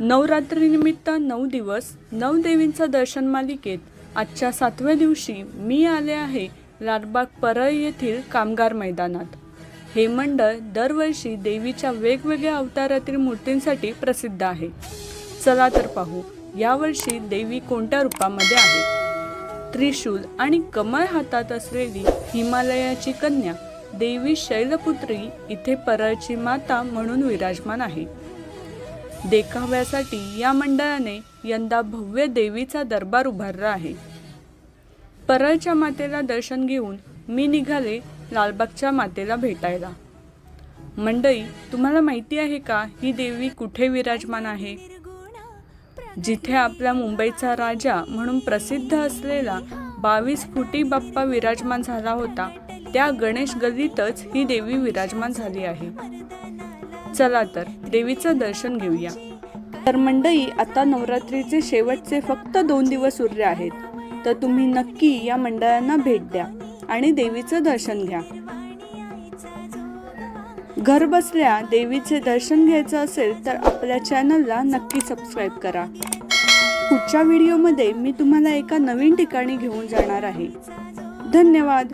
नवरात्रीनिमित्त नऊ दिवस नऊ देवींचं दर्शन मालिकेत आजच्या सातव्या दिवशी मी आले आहे लालबाग परळ येथील कामगार मैदानात. हे मंडळ दरवर्षी देवीच्या वेगवेगळ्या अवतारातील मूर्तींसाठी प्रसिद्ध आहे. चला तर पाहू यावर्षी देवी कोणत्या रूपामध्ये आहे? त्रिशूल आणि कमळ हातात असलेली हिमालयाची कन्या देवी शैलपुत्री इथे परळची माता म्हणून विराजमान आहे. देखाव्यासाठी या मंडळाने यंदा भव्य देवीचा दरबार उभारला आहे. परळच्या मातेला दर्शन घेऊन मी निघाले लालबागच्या मातेला भेटायला. मंडई तुम्हाला माहिती आहे का ही देवी कुठे विराजमान आहे? जिथे आपल्या मुंबईचा राजा म्हणून प्रसिद्ध असलेला बावीस फुटी बाप्पा विराजमान झाला होता त्या गणेश गल्लीतच ही देवी विराजमान झाली आहे. चला तर देवीचं दर्शन घेऊया. तर मंडई आता नवरात्रीचे शेवटचे फक्त दोन दिवस उरले आहेत. तर तुम्ही नक्की या मंडळांना भेट द्या आणि देवीचं दर्शन घ्या. घर बसल्या देवीचे दर्शन घ्यायचं असेल तर आपल्या चॅनलला नक्की सबस्क्राईब करा. पुढच्या व्हिडिओमध्ये मी तुम्हाला एका नवीन ठिकाणी घेऊन जाणार आहे. धन्यवाद.